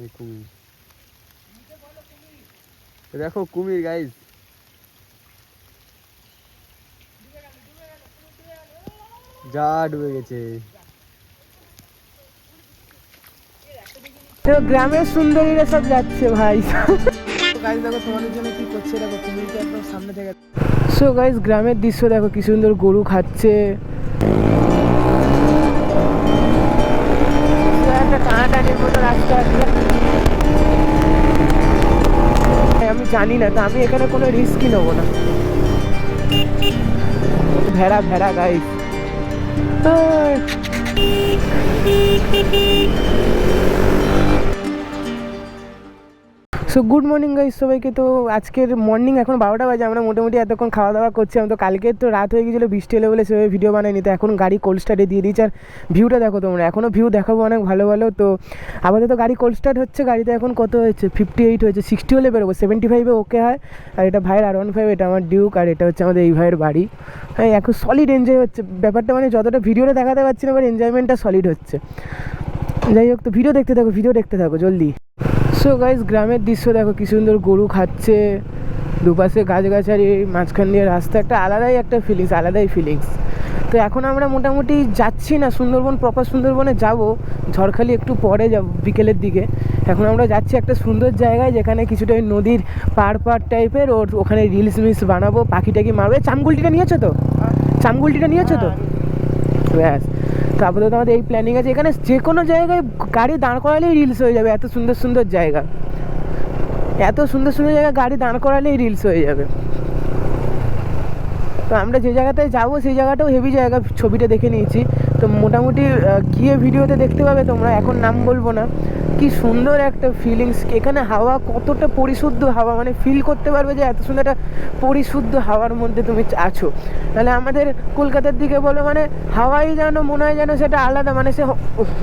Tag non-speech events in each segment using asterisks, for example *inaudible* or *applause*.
এই কুমির। দেখো কুমির গাইজ যা ডুবে গেছে। তো গ্রামের সুন্দরীরা সব যাচ্ছে ভাই। গাইজ দেখো তোমাদের জন্য কি করছে? দেখো একদম সামনে থেকে সো গাইজ গ্রামের দৃশ্য দেখো কি সুন্দর গরু খাচ্ছে। জানি না তো আমি এখানে কোনো রিস্কই নেব না। ভেড়া ভেড়া guys so good morning guys সবাইকে তো আজকের মর্নিং এখন বারোটা বাজে। আমরা মোটামুটি এতক্ষণ খাওয়া দাওয়া করছি। আমি তো কালকে তো রাত হয়ে গেছিল, বৃষ্টি এলো বলে সেভাবে ভিডিও বানাইনি। তো এখন গাড়ি কোল্ড স্টার্টে দিয়ে দিয়েছে। আর ভিউটা দেখো তোমরা এখনও ভিউ দেখাবো অনেক ভালো ভালো। তো আপাতত গাড়ি কোল্ড স্টার্ট হচ্ছে। গাড়িতে এখন কত হয়েছে? ফিফটি এইট হয়েছে। সিক্সটি হলে বেরোবো। সেভেন্টি ফাইভে ওকে হয়। আর এটা ভাইয়ের আর ওয়ান ফাইভ এটা আমার ডিউক আর এটা হচ্ছে আমাদের এই ভাইয়ের বাড়ি। হ্যাঁ এখন সলিড এনজয় হচ্ছে। ব্যাপারটা মানে যতটা ভিডিওটা দেখাতে পারছি না এবার এনজয়মেন্টটা সলিড হচ্ছে। যাই হোক, তো ভিডিও দেখতে থাকো ভিডিও দেখতে থাকো, জলদি। সো গাইজ গ্রামের দৃশ্য দেখো কি সুন্দর গরু খাচ্ছে। দুপাশে গাছগাছালি মাঝখান দিয়ে রাস্তা একটা আলাদাই একটা ফিলিংস আলাদাই ফিলিংস তো এখন আমরা মোটামুটি যাচ্ছি না সুন্দরবন প্রপার সুন্দরবনে যাব। ঝড়খালি একটু পরে যাব বিকেলের দিকে। এখন আমরা যাচ্ছি একটা সুন্দর জায়গায় যেখানে কিছুটা ওই নদীর পাড় পাড় টাইপের ওর ওখানে রিলস মিলস বানাবো পাখি টাকি মারবে চামগুলটিটা নিয়েছো তো? চামগুলটিটা নিয়েছো তো? ব্যাস। তারপরে তো আমাদের এই প্ল্যানিং আছে, এখানে যে কোনো জায়গায় গাড়ি দাঁড় করালেই রিলস হয়ে যাবে, এত সুন্দর সুন্দর জায়গা। এত সুন্দর সুন্দর জায়গায় গাড়ি দাঁড় করালেই রিলস হয়ে যাবে। তো আমরা যে জায়গাতে যাব, সেই জায়গাটাও হেভি জায়গা, ছবিটা দেখে নিয়েছি। তো মোটামুটি গিয়ে ভিডিওতে দেখতে পাবে তোমরা, এখন নাম বলব না। কি সুন্দর একটা ফিলিংস এখানে হাওয়া কতটা পরিশুদ্ধ হাওয়া মানে ফিল করতে পারবে যে এত সুন্দর একটা পরিশুদ্ধ হাওয়ার মধ্যে তুমি আছো। তাহলে আমাদের কলকাতার দিকে বলো মানে হাওয়াই যেন, মনে হয় যেন সেটা আলাদা মানে সে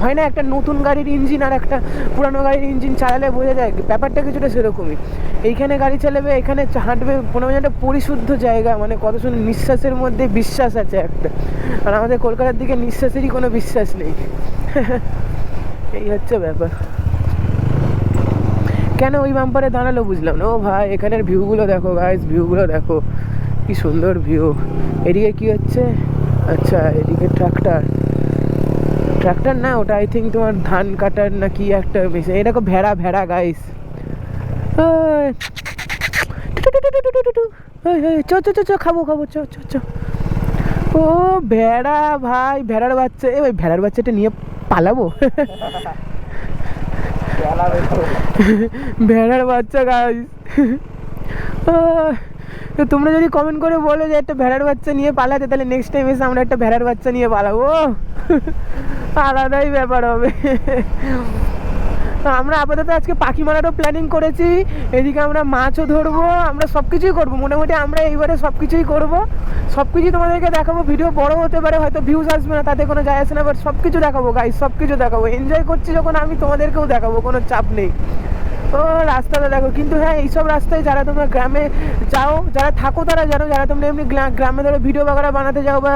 হয় না একটা নতুন গাড়ির ইঞ্জিন আর একটা পুরানো গাড়ির ইঞ্জিন চালালে বোঝা যায়, ব্যাপারটা কিছুটা সেরকমই। এইখানে গাড়ি চালাবে, এখানে হাঁটবে, মনে হয় একটা পরিশুদ্ধ জায়গা মানে কত সুন্দর নিঃশ্বাসের মধ্যে বিশ্বাস আছে একটা। আর আমাদের কলকাতার দিকে নিঃশ্বাসেরই কোনো বিশ্বাস নেই। *laughs* এই হচ্ছে ব্যাপার। কেন ওই বাম্পারে দাঁড়াল বুঝলাম না। ও ভাই, এখানের ভিউগুলো দেখো গাইস ভিউগুলো দেখো। কি সুন্দর ভিউ। এদিকে কি হচ্ছে? আচ্ছা এদিকে ট্রাক্টর ট্রাক্টর না, ওটা আই থিঙ্ক তোমার ধান কাটার না কি একটা মেশিন এটা ভেড়া ভেড়া গাইস চ চ চ, খাব খাব, চ চ চ। ও ভেড়া ভাই, ভেড়ার বাচ্চা। এ ভাই, ভেড়ার বাচ্চাটা নিয়ে পালাবো? *laughs* *laughs* ভেড়ার বাচ্চা গাছ তো তোমরা যদি কমেন্ট করে বলো যে একটা ভেড়ার বাচ্চা নিয়ে পালাতে, তাহলে নেক্সট টাইম এসে আমরা একটা ভেড়ার বাচ্চা নিয়ে পালাবো। আলাদাই ব্যাপার হবে। তো আমরা আপাতত আজকে পাখি মারারও প্ল্যানিং করেছি। এদিকে আমরা মাছও ধরবো, আমরা সব কিছুই করব। মোটামুটি আমরা এইবারে সব কিছুই করব। সব কিছুই তোমাদেরকে দেখাবো। ভিডিও বড় হতে পারে, হয়তো ভিউজ আসবে না, তাতে কোনো যায় আসে না বাট সব কিছু দেখাবো গাই সব কিছু দেখাবো। এনজয় করছি যখন আমি, তোমাদেরকেও দেখাবো, কোনো চাপ নেই। ও, রাস্তাটা দেখো। কিন্তু হ্যাঁ এইসব রাস্তায় যারা তোমরা গ্রামে যাও, যারা থাকো তারা জানো, যারা তোমরা এমনি গ্রামে ধরো ভিডিও বাগারা বানাতে যাও বা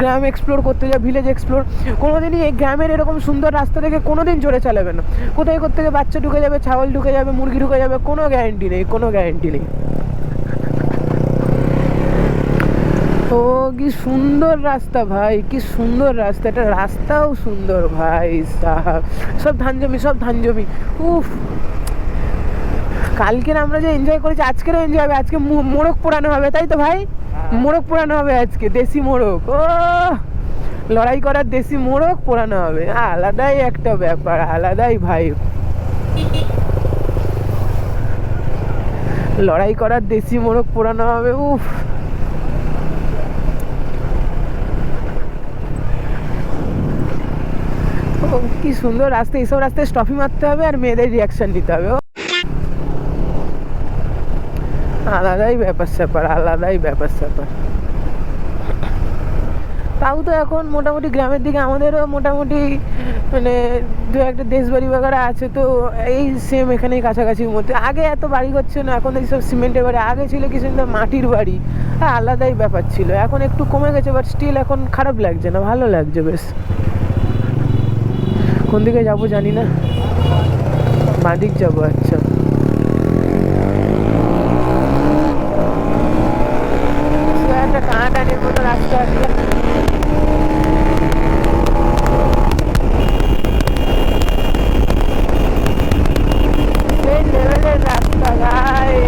গ্রাম এক্সপ্লোর করতে যাও ভিলেজ এক্সপ্লোর কোনোদিনই এই গ্রামের এরকম সুন্দর রাস্তা থেকে কোনোদিন জোরে চালাবে না। কোথায় গিয়ে বাচ্চা ঢুকে যাবে, ছাগল ঢুকে যাবে, মুরগি ঢুকে যাবে, কোনো গ্যারেন্টি নেই, কোনো গ্যারেন্টি নেই। ও, কি সুন্দর রাস্তা ভাই, কি সুন্দর রাস্তা, এটা রাস্তাও সুন্দর ভাই সাহাব সব ধান জমি, সব ধান জমি। উফ। কালকের আমরা যে এনজয় করেছি আজকেরও এনজয় হবে আজকে মো- মোড়ক পোড়ানো হবে তাই তো ভাই? মোড়ক পোড়ানো হবে আজকে দেশি মোড়ক ও লড়াই করার দেশি মোড়ক পোড়ানো হবে আলাদাই একটা ব্যাপার আলাদাই ভাই লড়াই করার দেশি মোড়ক পোড়ানো হবে উফ। কি সুন্দর রাস্তা এইসব রাস্তায় স্টপি মারতে হবে আর মেয়েদের রিয়াকশন নিতে হবে ও আলাদাই ব্যাপার স্যাপার, আলাদাই ব্যাপার স্যাপার। তাও তো এখন মোটামুটি গ্রামের দিকে আমাদেরও মোটামুটি মানে দু একটা দেশ বাড়ি বাগারা আছে, তো এই সেম এখানেই কাছাকাছির মধ্যে। আগে এত বাড়ি করছে না, এখন এইসব সিমেন্টের বাড়ি। আগে ছিল কি সুন্দর মাটির বাড়ি হ্যাঁ আলাদাই ব্যাপার ছিল। এখন একটু কমে গেছে বাট স্টিল এখন খারাপ লাগছে না, ভালো লাগছে বেশ। কোন দিকে যাব জানি না, বাঁদিক যাব আচ্ছা সে একটা টানাটানির মতো রাস্তা আছে সেই লেভেলের রাস্তা গায়ে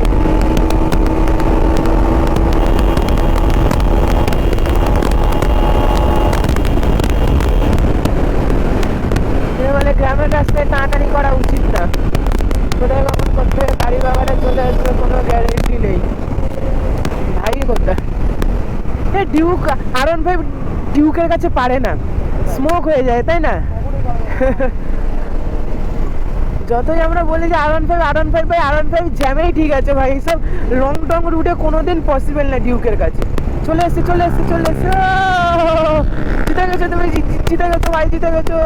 এ বলে গ্রামের রাস্তায় টানাটানি করা উচিত না কোথায় কখন করতে গাড়ি বাবাটা চলে আসবে কোনো গ্যারেন্টি নেই ভাই কোথায় এ ডিউক আর ওয়ান ফাইভ ডিউকের কাছে পারে না। স্মোক হয়ে যায়, তাই না? যতই আমরা বলি যে R one five R one five ভাই আর ওয়ান ফাইভ জ্যামেই ঠিক আছে, ভাই। এইসব লং টং রুটে কোনোদিন পসিবল না ডিউকের কাছে। চলে এসছে চলে এসছে চলে এসছে। জিতে গেছো তুমি জিতে গেছো, ভাই, জিতে গেছো।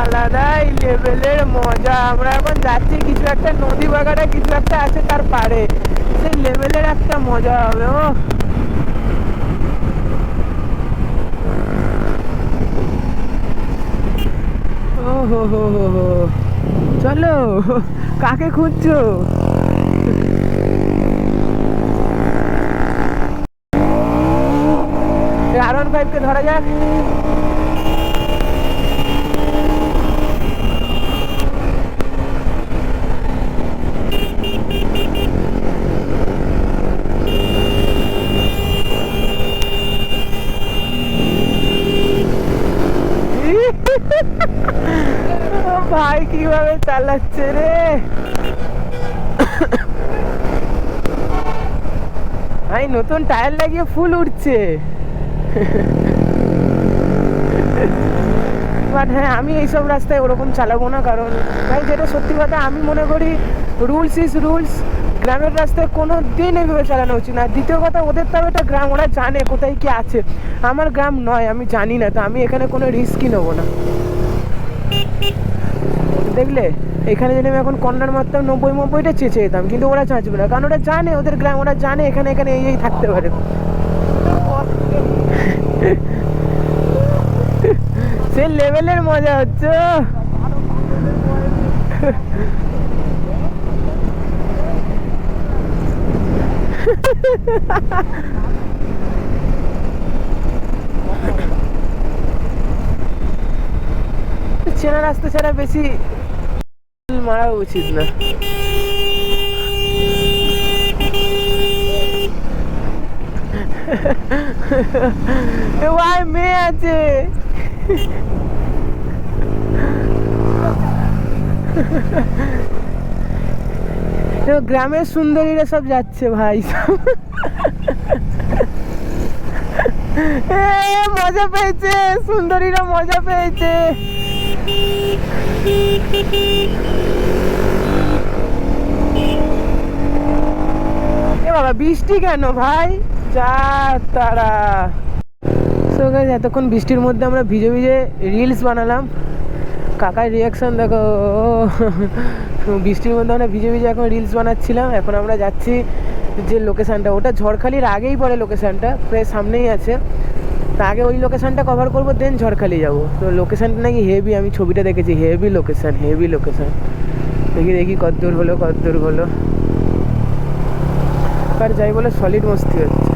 আলাদাই লেভেলের মজা। আমরা এখন যাচ্ছি, কিছু একটা নদী বাগানে, কিছু একটা আছে তার পারে সেই লেভেলের একটা মজা হবে ও হো হো। চলো, কাকে খুঁজছো? আর ওয়ান ফাইভকে ধরা যাক ও ভাই, কীভাবে চালাচ্ছে রে? ভাই, নতুন টায়ার লাগিয়ে ফুল উঠছে। বাট হ্যাঁ আমি এইসব রাস্তায় ওরকম চালাবো না, কারণ ভাই, যেটা সত্যি কথা, আমি মনে করি রুলস ইজ রুলস গ্রামের রাস্তায় কোনো দিন এভাবে চালানো উচিত না। দ্বিতীয় কথা, ওদের তো একটা গ্রাম, ওরা জানে কোথায় কি আছে। আমার গ্রাম নয়, আমি জানি না, তো আমি এখানে কোনো রিস্কই নেব না। দেখলে? এখানে যদি আমি এখন কর্নার মারতাম নব্বই নব্বইটা চেঁচে যেতাম, কিন্তু ওরা চাঁচবে না। কারণ ওরা জানে, ওদের গ্রাম, ওরা জানে এখানে এখানে এই এই থাকতে পারে। সে লেভেলের মজা হচ্ছে। চেনা রাস্তা ছাড়া বেশি মারা উচিত না। ভাই মেয়ে আছে? গ্রামের সুন্দরীরা সব যাচ্ছে ভাই। মজা পেয়েছে, সুন্দরীরা মজা পেয়েছে। এ বাবা, বৃষ্টি কেন ভাই? যা তারা। সো এতক্ষণ বৃষ্টির মধ্যে আমরা ভিজে ভিজে রিলস বানালাম। কাকার রিয়াকশন দেখো বৃষ্টির মধ্যে আমরা ভিজে ভিজে এখন রিলস বানাচ্ছিলাম। এখন আমরা যাচ্ছি যে লোকেশানটা ওটা ঝড়খালির আগেই পড়ে লোকেশানটা প্রায় সামনেই আছে। তা আগে ওই লোকেশানটা কভার করব দেন ঝড়খালি যাব। তো লোকেশানটা নাকি হেভি আমি ছবিটা দেখেছি হেভি লোকেশান হেভি লোকেশান দেখি দেখি কত দূর হলো কত দূর হলো আর যাই বলে সলিড মস্তি হচ্ছে।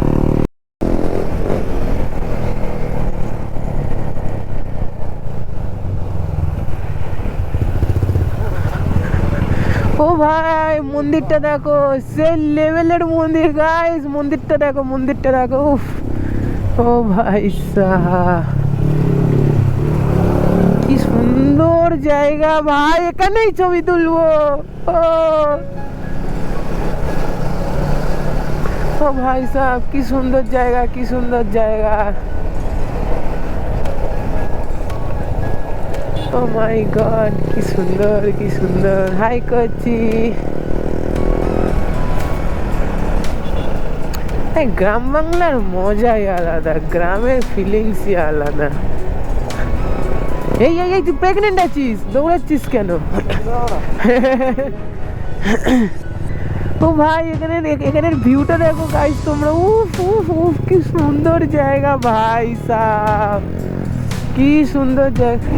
ও ভাই, মন্দিরটা দেখো সে লেভেলের মন্দির গাইস মন্দিরটা দেখো মন্দিরটা দেখো, উফ। ও ভাই, সাহা কি সুন্দর জায়গা, ভাই, এখানেই ছবি তুলবো। ও। ভাই সাহেব, কি সুন্দর জায়গা, কি সুন্দর জায়গা। ও মাই গড, কি সুন্দর কি সুন্দর। হাই করছি গ্রাম বাংলার মজাই আলাদা, গ্রামের ফিলিংসই আলাদা। এই এই এই তুই প্রেগনেন্ট আছিস? দৌড়াচ্ছিস কেন? ও ভাই এখানে এখানের ভিউটা দেখো গাইস তোমরা উফ উফ উফ কি সুন্দর জায়গা ভাই সাহ কি সুন্দর জায়গা।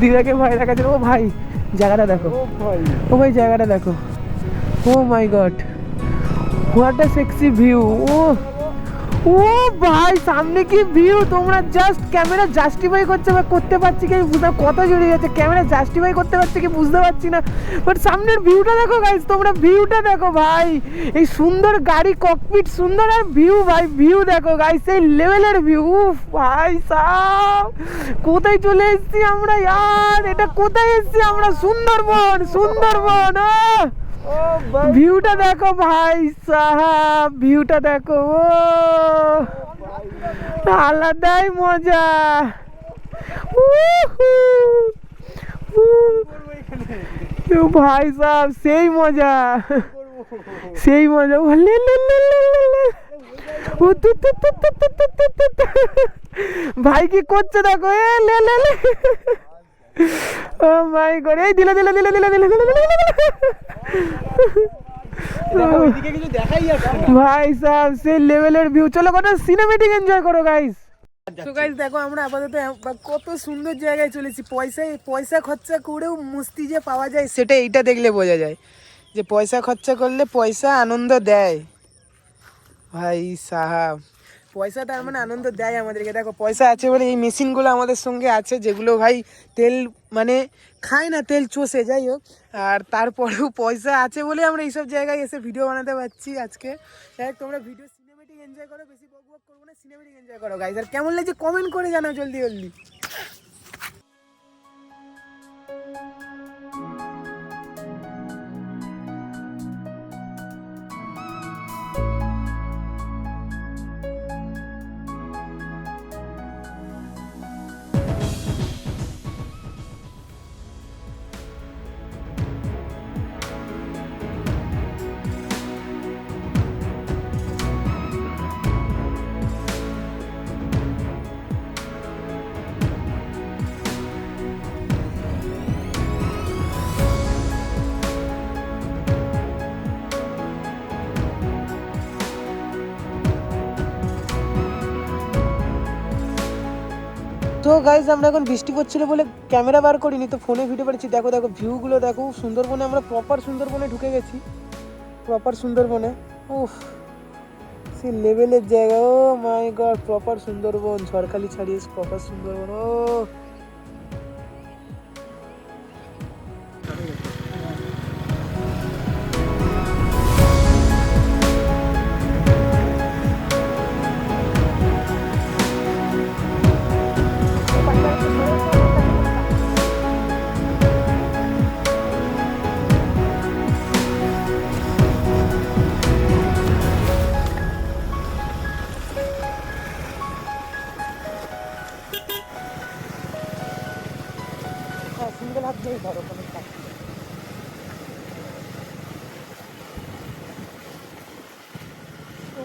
দিদাকে ভয় দেখাচ্ছে। ও ভাই জায়গাটা দেখো। ও ভাই। ও ভাই জায়গাটা দেখো। ও my god what a sexy view ও। ও ভাই, সামনে কি ভিউ তোমরা জাস্ট ক্যামেরা জাস্টিফাই করছে বা করতে পারছি কি? বুঝতে কত জড়িয়ে যাচ্ছে। ক্যামেরা জাস্টিফাই করতে পারছি কি? বুঝতে পারছি না। বাট সামনের ভিউটা দেখো গাইস তোমরা ভিউটা দেখো, ভাই। এই সুন্দর গাড়ি ককপিট সুন্দর আর ভিউ ভাই। ভিউ দেখো গাইস এই লেভেলের ভিউ উফ, ভাই সাহ কোথায় চলে এসেছি আমরা, ইয়ার? এটা কোথায় এসেছি আমরা? সুন্দরবন সুন্দরবন, আহ! ভিউটা দেখো ভাই, সাহাব, ভিউটা দেখো, ও। আলাদাই মজা। ভাই সাহাব, সেই মজা। সেই মজা। বললে ভাই কি করছে দেখো? এ লে লে। ও মাই গড এই দিলে দিলে দিলে দিলে দিলে দিলে দিলে ভাই সাহেব, সেই লেভেলের ভিউ চলো কত সিনেমেটিক এনজয় করো গাইস তো গাইস দেখো আমরা আপাতত কত সুন্দর জায়গায় চলেছি। পয়সায় পয়সা খরচা করেও মস্তি যে পাওয়া যায়, সেটা এইটা দেখলে বোঝা যায়। যে পয়সা খরচা করলে পয়সা আনন্দ দেয়। ভাই সাহাব। পয়সা তার মানে আনন্দ দেয় আমাদেরকে। দেখো, পয়সা আছে বলে এই মেশিনগুলো আমাদের সঙ্গে আছে, যেগুলো ভাই তেল মানে খায় না, তেল চষে, যাই হোক। আর তারপরেও পয়সা আছে বলে আমরা এইসব জায়গায় এসে ভিডিও বানাতে পারছি আজকে। যাই তোমরা ভিডিও সিনেমেটিক এনজয় করো, বেশি বক বক করব না সিনেমেটিক এনজয় করো গাইজ আর কেমন লাগছে কমেন্ট করে জানাও জলদি জলদি। তো গাইজ আমরা এখন বৃষ্টি পড়ছিল বলে ক্যামেরা বার করিনি, তো ফোনে ভিডিও পাচ্ছি দেখো দেখো ভিউগুলো দেখো সুন্দরবনে আমরা প্রপার সুন্দরবনে ঢুকে গেছি। প্রপার সুন্দরবনে। উফ, সে লেভেলের জায়গা, ও my god proper Sundarban, Jharkhali ছাড়িয়ে প্রপার সুন্দরবন, ও।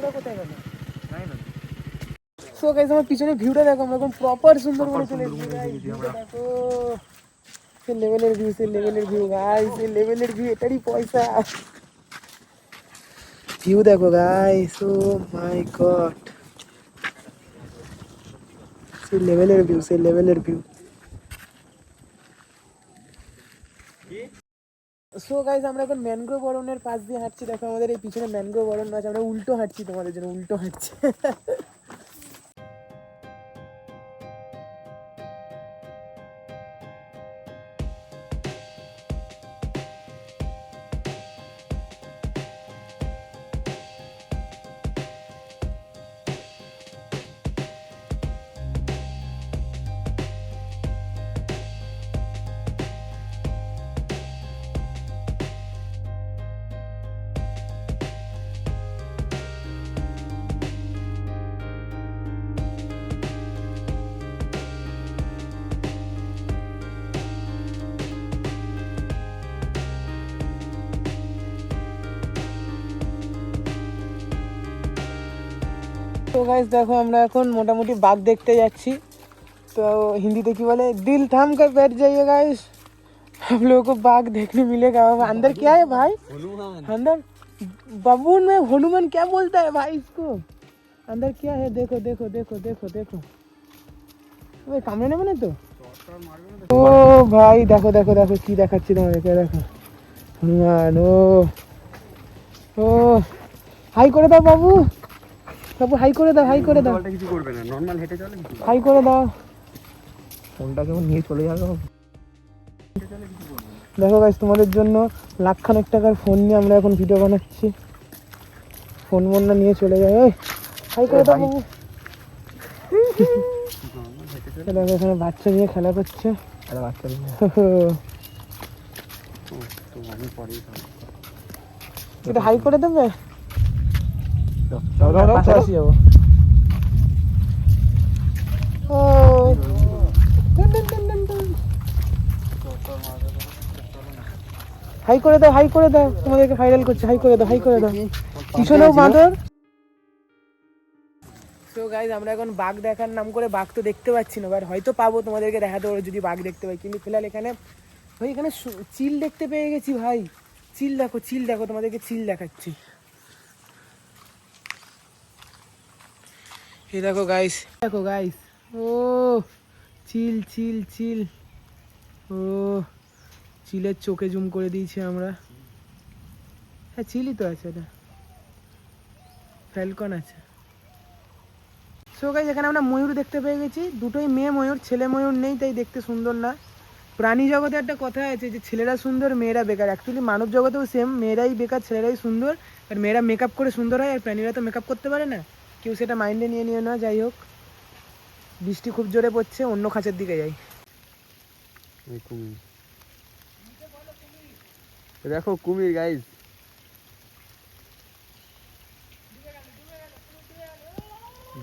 ওরা কোথায় গেল সো গাইস আমার পিছনে ভিউটা দেখো আমরা একদম প্রপার সুন্দরবনে চলে এসেছি guys, ভিউটা দেখো সে লেভেলের ভিউ সে লেভেলের ভিউ গাইস সে লেভেলের ভিউ এটারই পয়সা ভিউ দেখো গাইস ও মাই গড সে লেভেলের ভিউ সে লেভেলের ভিউ সো গাইজ আমরা এখন ম্যানগ্রোভ অরণ্যের পাশ দিয়ে হাঁটছি। দেখো, আমাদের এই পিছনে ম্যানগ্রোভ অরণ্য আছে আমরা উল্টো হাঁটছি তোমাদের জন্য, উল্টো হাঁটছি। তো গাইজ দেখো আমরা এখন মোটামুটি বাঘ দেখতে যাচ্ছি তো হিন্দিতে কি বলে दिल थाम कर बैठ जाइए गाइस हम लोगों को बाघ देखने मिलेगा अब अंदर क्या है भाई হনুমান अंदर बाबून में हनुमान क्या बोलता है भाई इसको अंदर क्या है देखो देखो देखो देखो देखो ওই কামড়ে নেবে না তো ও ভাই দেখো দেখো দেখো কি দেখাচ্ছি তোমাদেরকে দেখো হনুমান ও ও হাই করে দাও বাবু বাবু হাই করে দাও হাই করে দাও। বলটা কিছু করবে না নর্মাল হেঁটে চলে কিছু হাই করে দাও। ফোনটা কেমন নিয়ে চলে যাবে দেখো গাইস তোমাদের জন্য লাখখানেক টাকার ফোন নিয়ে আমরা এখন ভিডিও বানাচ্ছি। ফোন বন্যা নিয়ে চলে যায় এই হাই করে দাও বাবু। দেখো এখানে বাচ্চা নিয়ে খেলা করছে। আরে বাচ্চা নিয়ে। *laughs* এটা হাই করে দেবে? দাও দাও দাও যাব ও। হাই করে দাও হাই করে দাও। তোমাদেরকে ভাইরাল করছে হাই করে দাও হাই করে দাও। পিছনেও বাঁদর তো গাইজ আমরা এখন বাঘ দেখার নাম করে বাঘ তো দেখতে পাচ্ছি না বাট হয়তো পাবো তোমাদেরকে দেখাতে পারব যদি বাঘ দেখতে পাই কিন্তু ফিলহাল এখানে ভাই এখানে চিল দেখতে পেয়ে গেছি ভাই। চিল দেখো চিল দেখো তোমাদেরকে চিল দেখাচ্ছি। এই দেখো গাইস দেখো গাইস ও, চিল চিল চিল। ও, চিলের চোখে জুম করে দিয়েছি আমরা। হ্যাঁ চিলই তো আছে এটা। ফ্যালকন আছে। সো গাইস এখানে আমরা ময়ূর দেখতে পেয়ে গেছি। দুটোই মেয়ে ময়ূর, ছেলে ময়ূর নেই, তাই দেখতে সুন্দর না। প্রাণী জগতে একটা কথা আছে যে, ছেলেরা সুন্দর, মেয়েরা বেকার। অ্যাকচুয়ালি মানব জগতেও সেম মেয়েরাই বেকার, ছেলেরাই সুন্দর, আর মেয়েরা মেকআপ করে সুন্দর হয়, আর প্রাণীরা তো মেকআপ করতে পারে না। কেউ সেটা মাইন্ডে নিয়ে নিও না যাই হোক। বৃষ্টি খুব জোরে পড়ছে অন্য খাঁচের দিকে যাই। দেখো কুমির গাইজ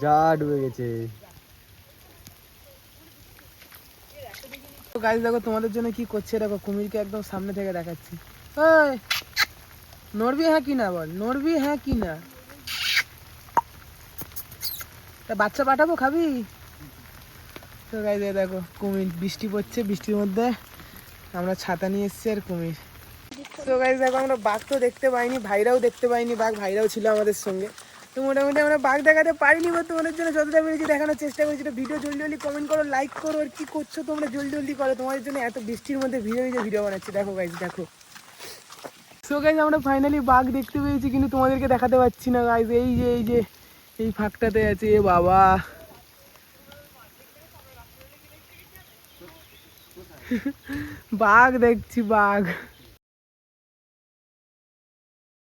যা ডুবে গেছে। তো গাছ দেখো তোমাদের জন্য কি করছে দেখো কুমিরকে একদম সামনে থেকে দেখাচ্ছি। নড়বি হ্যাঁ কি না বল? নড়বি হ্যাঁ কি না? তা বাচ্চা পাঠাবো খাবি? তো গাছ দেখো, কুমির, বৃষ্টি পড়ছে, বৃষ্টির মধ্যে আমরা ছাতা নিয়ে এসেছি আর কুমির। তো গাছ দেখো, আমরা বাঘ তো দেখতে পাইনি, ভাইরাও দেখতে পাইনি, বাঘ ভাইরাও ছিল আমাদের সঙ্গে। তো মোটামুটি আমরা বাঘ দেখাতে পারিনি বা তোমাদের জন্য যতটা পেরেছি দেখানোর চেষ্টা করেছি। ভিডিও জলদি জলদি কমেন্ট করো লাইক করো, আর কি করছ তোমরা জলদি জলদি করো। তোমাদের জন্য এত বৃষ্টির মধ্যে ভিডিও ভিজে ভিডিও বানাচ্ছি। দেখো গাইজ দেখো। সো গাইজ আমরা ফাইনালি বাঘ দেখতে পেয়েছি, কিন্তু তোমাদেরকে দেখাতে পাচ্ছি না গাইজ এই যে এই যে। এই ফাঁকটাতে আছে বাবা। বাঘ দেখছি বাঘ।